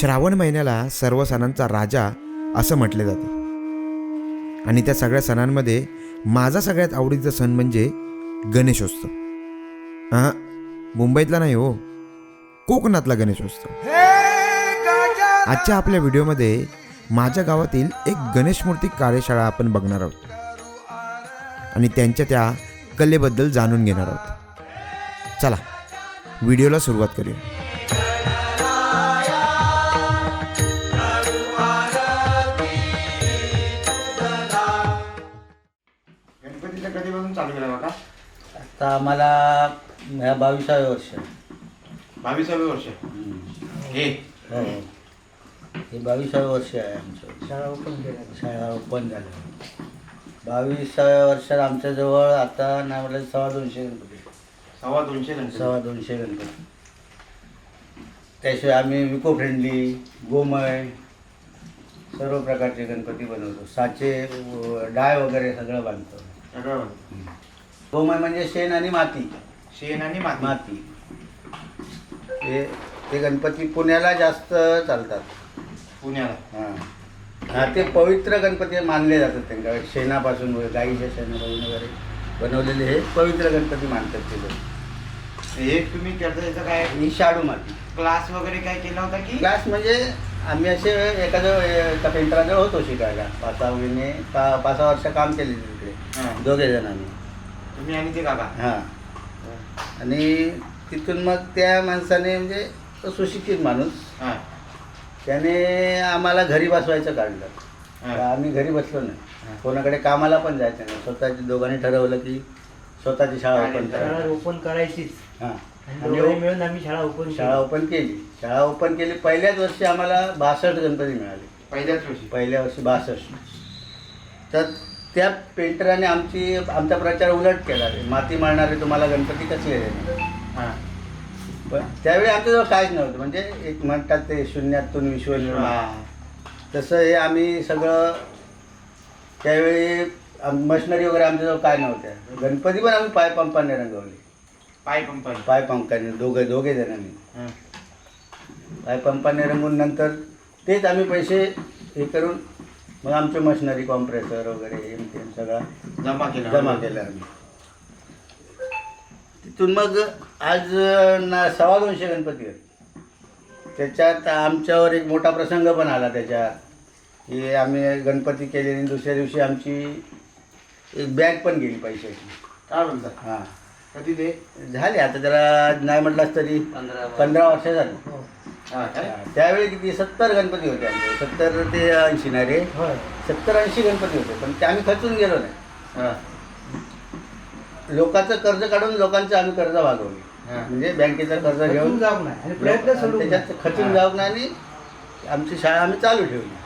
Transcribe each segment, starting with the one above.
श्रावण महिन्याला सर्व सणांचा राजा असं म्हटले जाते. आणि त्या सगळ्या सणांमध्ये माझा सगळ्यात आवडीचा सण म्हणजे गणेशोत्सव. हां मुंबईतला नाही हो कोकणातला गणेशोत्सव. आजच्या आपल्या व्हिडिओमध्ये माझ्या गावातील एक गणेश मूर्ती कार्यशाळा आपण बघणार आहोत. आणि त्यांच्या त्या कलेबद्दल जाणून घेणार आहोत. चला व्हिडिओला सुरुवात करूया. आता आम्हाला ह्या बावीसाव्या वर्ष. बावीसावे वर्ष. हे. हो. हे बावीसाव्या वर्ष आहे आमचं. शाळा ओपन शाळा ओपन झालं. बावीसाव्या वर्षात आमच्याजवळ आता नाही म्हटलं सव्वा दोनशे गणपती. सव्वा दोनशे गणपती. सव्वा दोनशे गणपती. त्याशिवाय आम्ही विको फ्रेंडली गोमय सर्व प्रकारचे गणपती बनवतो. साचे व- डाय वगैरे सगळं बांधतो. सगळं गोमय म्हणजे शेण आणि माती. शेण आणि माती. माती. ते ते गणपती पुण्याला जास्त चालतात. पुण्याला. हां. हा ते पवित्र गणपती मानले जातात त्यांना. शेणापासून वगैरे गाईच्या शेणापासून वगैरे बनवलेले हे पवित्र गणपती मानतात ते लोक. हे तुम्ही करता याचं काय? ही शाडू माती. क्लास वगैरे काय केला होता की? क्लास म्हणजे आम्ही असे एखादं एका पेंटराजवळ होतो शिकायला. पाच सहा महिने पा पाच सहा वर्ष काम केले तिकडे. हां. दोघे जण आम्ही तुम्ही आणि ते काका. हां. आणि तिथून मग त्या माणसाने म्हणजे तो सुशिक्षित माणूस. हां. त्याने आम्हाला घरी बसवायचं काढलं. तर आम्ही घरी बसलो नाही. कोणाकडे कामाला पण जायचं नाही. स्वतःची दोघांनी ठरवलं की स्वतःची शाळा ओपन करायची. ओपन करायचीच. हां. आणि मिळून आम्ही शाळा ओपन शाळा ओपन केली. शाळा ओपन केली. पहिल्याच वर्षी आम्हाला बासष्ट गणपती मिळाले. पहिल्याच वर्षी. पहिल्या वर्षी बासष्ट. तर त्या पेंटराने आमची आमचा प्रचार उलट केला माती मारणारे तुम्हाला गणपती कसले देणार हां. पण त्यावेळी आमच्याजवळ काहीच नव्हतं. म्हणजे एक म्हणतात ते शून्यातून विश्व निर्माण. तसं हे आम्ही सगळं त्यावेळी मशिनरी वगैरे आमच्याजवळ काय नव्हत्या. गणपती पण आम्ही पाय पंपाने रंगवले. पाय कंपनी पाय पंपाने दोघे दोघे जणांनी हां. पाय पंपाने रंगून नंतर तेच आम्ही पैसे हे करून मग आमचे मशिनरी कॉम्प्रेसर वगैरे हे ते सगळं जमा केला. जमा केलं आम्ही. तिथून मग आज ना सव्वा दोनशे गणपती आहेत. त्याच्यात आमच्यावर एक मोठा प्रसंग पण आला त्याच्यात की आम्ही गणपती केले आणि दुसऱ्या दिवशी आमची एक बॅग पण गेली पैशाची. काय बोलता हां. कधी ते? झाले आता जरा नाही म्हटलास तरी पंधरा वर्ष झाली. हां. त्यावेळी किती? सत्तर गणपती होते आमचे. सत्तर ते ऐंशी ना रे. सत्तर ऐंशी गणपती होते. पण ते आम्ही खचून गेलो नाही. हां. लोकांचं कर्ज काढून लोकांचं आम्ही कर्ज भागवली. हां. म्हणजे बँकेचं कर्ज घेऊन जाऊ नाही त्याच्यात. खचून जाऊ नाही आणि आमची शाळा आम्ही चालू ठेवली.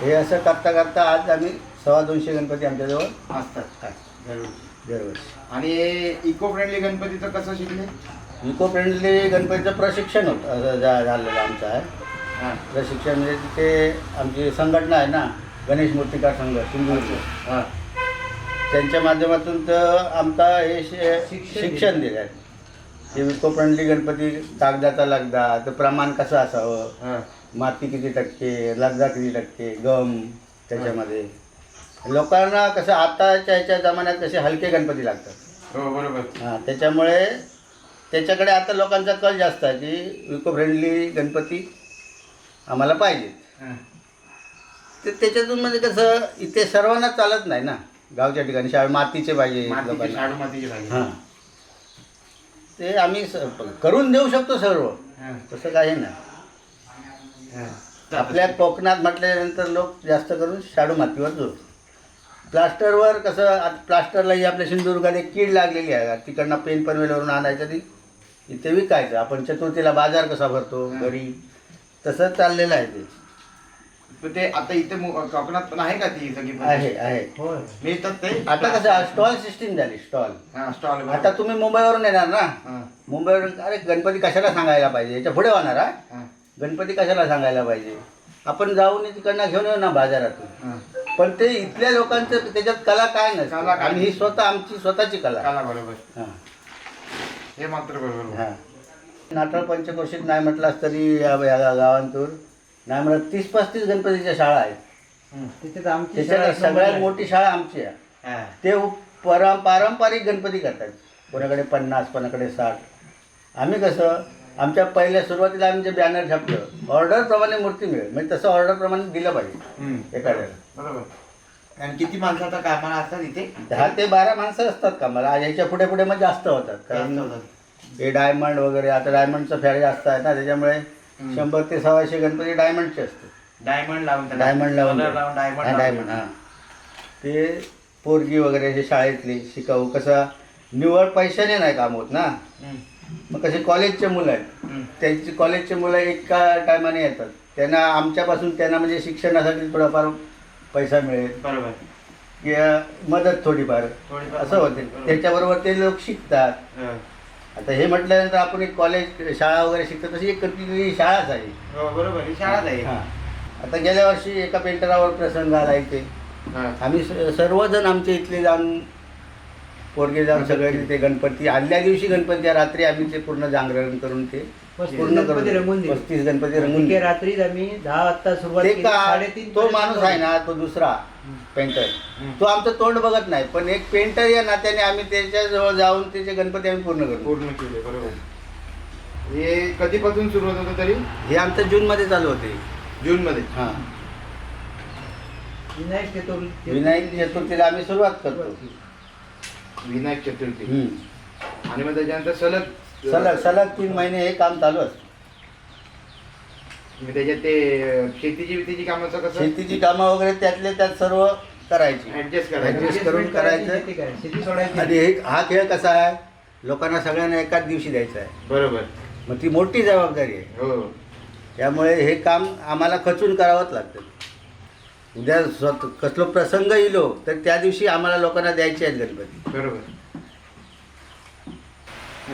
हे असं करता करता आज आम्ही सव्वा दोनशे गणपती आमच्याजवळ असतात. आहे दरवर्षी. दरवर्षी. आणि इको फ्रेंडली गणपतीचं कसं शिकले? इको फ्रेंडली गणपतीचं प्रशिक्षण होतं असं झा- झालेलं आमचं आहे. हां. प्रशिक्षण म्हणजे तिथे आमची संघटना आहे ना गणेश मूर्तिकार संघ सिंधुदुर्ग. हां. त्यांच्या माध्यमातून तर आमचा हे शिक्षण दिलं. आहे ते इको फ्रेंडली गणपती कागदाचा लगदा तर प्रमाण कसं असावं? हां. माती किती टक्के लगदा किती टक्के गम त्याच्यामध्ये. लोकांना कसं आताच्या ह्याच्या जमान्यात कसे हलके गणपती लागतात. हो बरोबर. हां त्याच्यामुळे त्याच्याकडे आता लोकांचा कल जास्त आहे की इको फ्रेंडली गणपती आम्हाला पाहिजेत हां. ते त्याच्यातून म्हणजे कसं इथे सर्वांना चालत नाही ना. गावच्या ठिकाणी शाळे मातीचे पाहिजे मातीचे लोकांना. शाडू मातीचे पाहिजे. हां. ते आम्ही स- करून देऊ शकतो सर्व. तसं काही नाही. हां. आपल्या कोकणात म्हटल्यानंतर लोक जास्त करून शाडू मातीवर जोड प्लास्टरवर कसं आता प्लास्टरलाही आपल्या सिंधुदुर्गात एक कीड लागलेली आहे. तिकडनं पेन पनवेलवरून आणायचं ती. इथे विकायचं. आपण चतुर्थीला बाजार कसा भरतो घरी? तसं चाललेलं आहे ते. पण ते आता इथे मु- कोकणात पण आहे का ती सगळी? आहे आहे. होय. मिळतात ते आता कसं स्टॉल सिस्टीम झाली स्टॉल हां स्टॉल आता तुम्ही मुंबईवरून येणार ना? हां. मुंबईवरून अरे गणपती कशाला सांगायला पाहिजे? याच्यापुढे होणार हा? हां. गणपती कशाला सांगायला पाहिजे? आपण जाऊन तिकडनं घेऊन येऊ ना बाजारातून. पण ते इथल्या लोकांचं त्याच्यात कला काय नसते. कला काय? आणि ही स्वतः आमची स्वतःची कला. काला बरोबर. हां. हे मात्र बरोबर हां. नाटळ पंचक्रोशीत नाही म्हटलास तरी या या गा- गावांतून. नाही म्हणत तीस पस्तीस गणपतीच्या शाळा आहेत. तिथे तर आमची शाळा त्याच्यात एक सगळ्यात आहे. मोठी शाळा आमची आहे. हा. ते परं पारंपरिक गणपती करतात. कोणाकडे पन्नास कोणाकडे साठ. आम्ही कसं आमच्या पहिल्या सुरुवातीला आम्ही जे बॅनर छापलं ऑर्डरप्रमाणे मूर्ती मिळेल. म्हणजे तसं ऑर्डरप्रमाणे दिलं पाहिजे. एखाद्याला. बरोबर. आणि किती माणसं आता कामाला असतात इथे दहा ते बारा माणसं असतात का मला ह्याच्या पुढे पुढे मग जास्त होतात कारण. हे डायमंड वगैरे आता डायमंडचं फॅर जास्त आहे ना त्याच्यामुळे शंभर ते सव्वाशे गणपती डायमंडचे असते डायमंड लावून. डायमंड लावून डायमंड. डायमंड हा ते पोरगी वगैरे जे शाळेतली शिकाऊ कसं निवड पैशाने नाही काम होत ना. मग कसे कॉलेजचे मुलं आहेत. त्यांची कॉलेजचे मुलं एका टायमाने येतात त्यांना आमच्यापासून त्यांना म्हणजे शिक्षणासाठी थोडाफार पैसा मिळेल. बरोबर. किंवा मदत थोडीफार. थोडीफार असं होते. बरोबर. त्याच्याबरोबर ते लोक शिकतात. हो. आता हे म्हटल्यानंतर आपण एक कॉलेज शाळा वगैरे शिकतो तशी एक कुठली शाळाच आहे. हो बरोबर. ही शाळाच आहे. हा. आता गेल्या वर्षी एका पेंटरावर प्रसंग आला इथे. हा. आम्ही स- सर्वजण आमच्या इथले जाऊन पोरगे जाऊन सगळे तिथे गणपती आदल्या दिवशी गणपतीच्या रात्री आम्ही ते पूर्ण जागरण करून ते पूर्ण गणपती रंगवून दिले. पस्तीस गणपती रंगून. रात्रीच आम्ही दहा वाजता सुरुवात ते माणूस आहे ना तो दुसरा पेंटर. तो आमचं तोंड बघत नाही पण एक पेंटर या नात्याने आम्ही त्याच्याजवळ जाऊन त्याचे गणपती आम्ही पूर्ण करतो पूर्ण केले बरोबर. हे कधीपासून सुरुवात होतं तरी? हे आमचं जून मध्ये चालू होते. जून मध्ये? हा. विनायक चतुर्थी विनायक चतुर्थीला आम्ही सुरुवात करतो. विनायक चतुर्थी हम्म. आणि मग त्याच्यानंतर सलग सलग सलग तीन महिने हे काम चालू असतं. मग त्याच्यात ते अं, शेतीची वितीची कामाचं कसं? शेतीची कामं वगैरे त्यातले त्यात सर्व करायची. ऍडजस्ट करायचं. करून. शेती करायची. शेती सोडायची. आणि हे हा खेळ कसा आहे? लोकांना सगळ्यांना एकाच दिवशी द्यायचा आहे. बरोबर. मग ती मोठी जबाबदारी आहे. हो. त्यामुळे हे काम आम्हाला खचून करावंच लागतं. उद्या स्वत कसलो प्रसंग येलो तर त्या दिवशी आम्हाला लोकांना द्यायचे आहेत गणपती. बरोबर.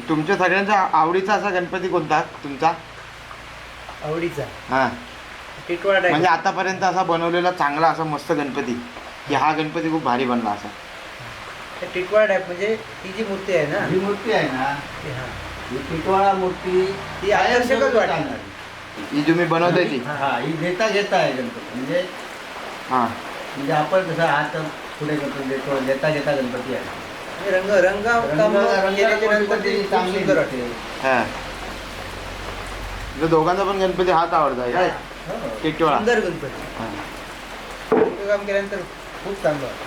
तुमच्या सगळ्यांचा आवडीचा असा गणपती कोणता? तुमचा? आवडीचा. हा. टिटवाळा टाईप. म्हणजे आतापर्यंत असा बनवलेला चांगला असा मस्त गणपती की हा गणपती खूप भारी बनला असा. टिटवाळा टाईप म्हणजे ती जी मूर्ती आहे ना? ही मूर्ती आहे ना? ती हा. ही पिटवाळा मूर्ती ती आकर्षकच वाटते. राहणार. ही तुम्ही बनवताय ती? हा ही देता घेता आहे गणपती. म्हणजे हा. म्हणजे आपण कसं हात पुढे गणपती देतो देता घेता गणपती आहे. आणि रंग रंग चांगली. वाटते. हा. तर दोघांचा पण गणपती हाच आवडता काय हो. टिटवाळा सुंदर गणपती. हा. काम केल्यानंतर खूप चांगलं वाटतं.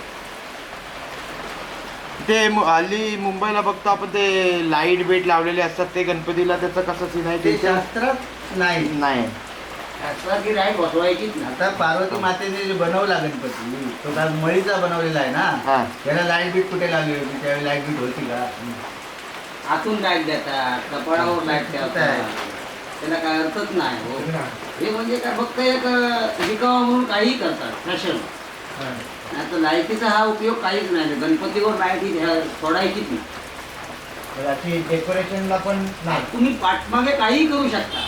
ते मु- हल्ली मुंबईला बघतो आपण ते लाइट बेट लावलेले असतात ते गणपतीला त्याचं कसं सीन आहे? ते ते शास्त्रात नाही. नाही. लाइट बसवायचीच ना. आता पार्वती मातेने जे बनवला गणपती तो काल मळीचा बनवलेला आहे ना त्याला लाइट बीट कुठे लागली होती? त्यावेळी लाइट बीट होती का? आतून लाइट देतात कपाळावर लाइट ठेवतात. त्याला काय अर्थच नाही हो. हे म्हणजे काय फक्त एक विकावा म्हणून काहीही करतात फॅशन. आता लाईटीचा हा उपयोग काहीच नाही. गणपतीवर लाइट ही घ्या- सोडायचीच नाही. डेकोरेशनला पण नाही. तुम्ही पाठमागे काहीही करू शकता.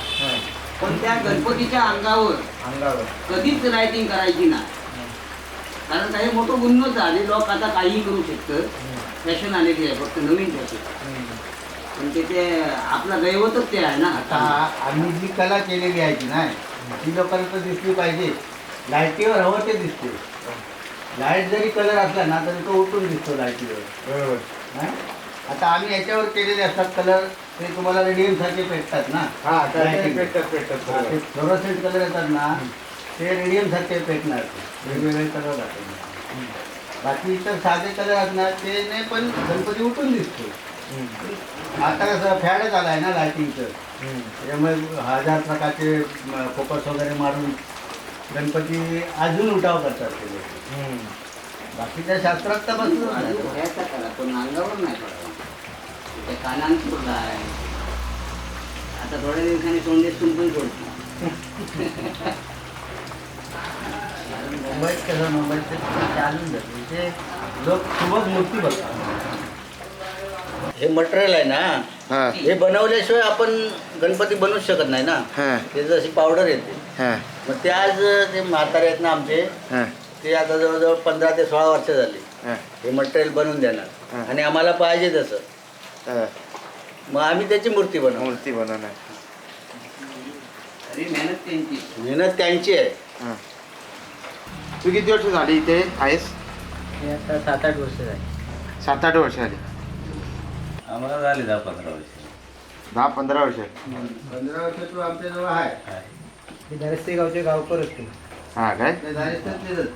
पण त्या गणपतीच्या अंगावर अंगावर. कधीच लाईटिंग करायची नाही. कारण काही मोठं गुन्हच आहे लोक आता काहीही करू शकतं. फॅशन आलेली आहे फक्त नवीन फॅशन पण ते ते आपलं दैवतच ते आहे ना. आता आम्ही जी कला केलेली आहे की नाही ती लोकांना दिसली पाहिजे. लाईटीवर हवं ते दिसते. लाइट जरी कलर असला ना तरी तो उठून दिसतो लाईटीवर. बरोबर. हा? आता आम्ही याच्यावर केलेले असतात कलर. ते तुम्हाला रेडियम सारखे पेटतात ना हा. पेटतात पेटतात हा, ते बरोबर. फ्लोरोसेंट कलर येतात ना ते रेडियम सारखे पेटणार. वेगवेगळे कलर राहतात बाकी इतर साधे कलर असणार ते नाही पण गणपती उठून दिसतो हम्म. आता कसं फॅडच आला आहे ना लायटिंगचं हम्म. त्याच्यामुळे हजार प्रकारचे फोकस वगैरे मारून गणपती अजून उठाव करतात ते लोक हम्म. बाकीच्या शास्त्रात तर बसलो घ्यायचा करा पण अंगावर नाही पडावा ते कानान सोडला आहे. आता थोड्या दिवसांनी सोंडेसून पण सोडतो मुंबईत कसं मुंबईत चालून जातं. इथे लोक खूपच मूर्ती बघतात. हे मटेरियल आहे ना हा. हे बनवल्याशिवाय आपण गणपती बनवूच शकत नाही ना. हा. ते जशी पावडर येते. हा. मग ते आज ते म्हातारे आहेत ना आमचे हा. ते आता जवळजवळ पंधरा ते सोळा वर्ष झाली. हा. मटेरियल बनवून देणार. आणि आम्हाला पाहिजे तसं. मग आम्ही त्याची मूर्ती बनवू. मूर्ती बनवणार. तरी मेहनत त्यांची. मेहनत त्यांची आहे. हां. तू किती वर्ष झाली इथे? आहेस? हे आता सात आठ वर्ष झाली. सात आठ वर्ष झाली. आम्हाला झाले दहा पंधरा वर्ष. दहा पंधरा वर्ष. पंधरा वर्ष तू आमच्याजवळ आहे. हे दरस्ते गावचे गावकर असते हा काय? ते झालेच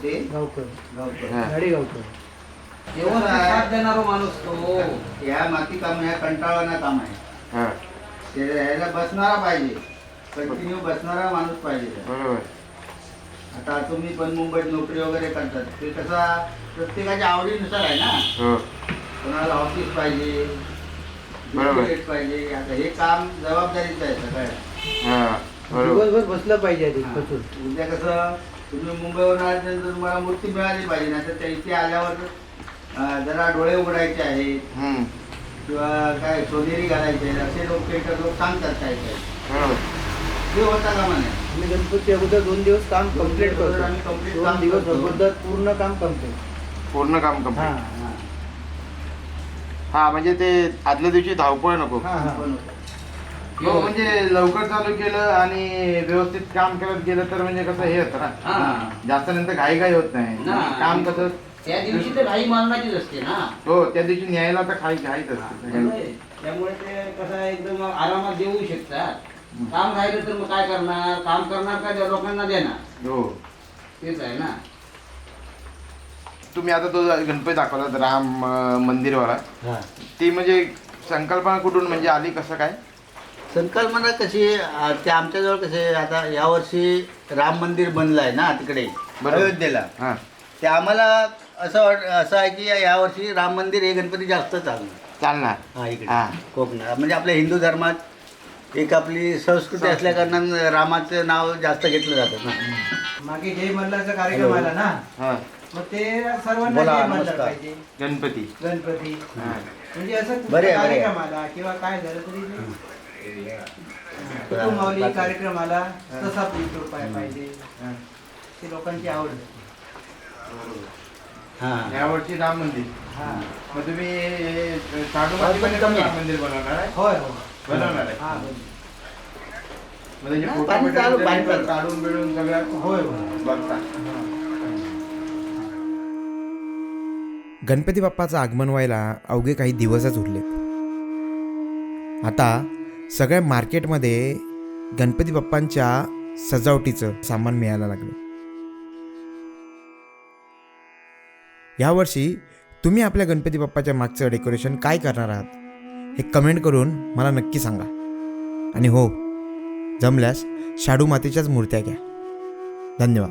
ते गावकर. गावकर. हा. गाडी गावकर. तेव्हा साथ देणारा माणूस तो. या माती काम ह्या कंटाळवाना काम आहे. हा. ते बसणारा पाहिजे. कंटिन्यू बसणारा माणूस पाहिजे. बरोबर. आता तुम्ही पण मुंबईत नोकरी वगैरे करतात. ते कसा प्रत्येकाच्या आवडीनुसार आहे ना? हो. कोणाला ऑफिस पाहिजे बरोबर. पाहिजे. आता हे काम जबाबदारीचं आहे सगळ्या. हा बरोबर. दिवसभर बसलं पाहिजे आधी बसून. उद्या कसं तुम्ही मुंबईवरून आल्यानंतर तुम्हाला मूर्ती मिळाली पाहिजे नाही तर त्या इथे आल्यावर जरा डोळे उघडायचे आहेत. हम्म. किंवा काय सोनेरी घालायचे आहेत, असे लोक काही काही लोक सांगतात काय काय. बरोबर ते होता का म्हणे. आम्ही गणपती अगोदर दोन दिवस काम कंप्लीट अगोदर करतो. आम्ही complete दोन काम दिवस करतो. अगोदर पूर्ण काम कंप्लीट पूर्ण काम हा कंप्लीट हां. हा म्हणजे ते आदल्या दिवशी धावपळ नको. हा हा. पण होतं. हो म्हणजे लवकर चालू केलं आणि व्यवस्थित काम करत गेलं तर म्हणजे कसं हे होतं ना. हा. जास्त नंतर घाई घाई होत नाही. ना. काम कसं त्या दिवशी तर घाई मारण्याचीच असते ना. हो त्या दिवशी न्यायला तर घाई घाईच असते. त्यामुळे ते कसं एकदम आरामात देऊ शकतात. काम राहिलं तर मग काय करणार? काम करणार का त्या लोकांना देणार? हो. तेच आहे ना. तुम्ही आता तो गणपती दाखवला राम मंदिरवाला. हां. ती म्हणजे संकल्पना कुठून म्हणजे आली कसं काय? संकल्पना कशी ते आमच्याजवळ कसे आता यावर्षी राम मंदिर बनलं आहे ना तिकडे. अयोध्येला. हा. ते आम्हाला असं वाट असं आहे की यावर्षी राम मंदिर हे गणपती जास्त चालणार. चालणार. हा इकडे. हा. कोकणात. म्हणजे आपल्या हिंदू धर्मात एक आपली संस्कृती असल्या कारणानं रामाचं नाव जास्त घेतलं जातं ना. मागे जय मल्हारचा कार्यक्रम आला ना हा. मग ते सर्वांना बोला, जय मल्हार नमस्कार. पाहिजे. गणपती. गणपती. हा. म्हणजे असं कुठला बरे बरे. कार्यक्रम आला किंवा काय झालं तरी ते कुटुंबावली कार्यक्रम आला तसा पाहिजे. हा. ते लोकांची आवड. आहे. हां. राम मंदिर. हा. मग तुम्ही पण कमी. राम मंदिर बनवणार आहे? होय हो बनवणार आहे. हा बरोबर. मग त्याचे नाही, फोटो पाणी बिटो चालू, तुम्ही पाणी चालू. काढून बिडून सगळं होय होय. बघता. गणपती बाप्पाचं आगमन व्हायला अवघे काही दिवसच उरलेत. आता सगळ्या मार्केटमध्ये गणपती बाप्पांच्या सजावटीचं सामान मिळायला लागलं. यावर्षी तुम्ही आपल्या गणपती बाप्पाच्या मागचं डेकोरेशन काय करणार आहात हे कमेंट करून मला नक्की सांगा. आणि हो जमल्यास शाडू मातीच्याच मूर्त्या घ्या. धन्यवाद.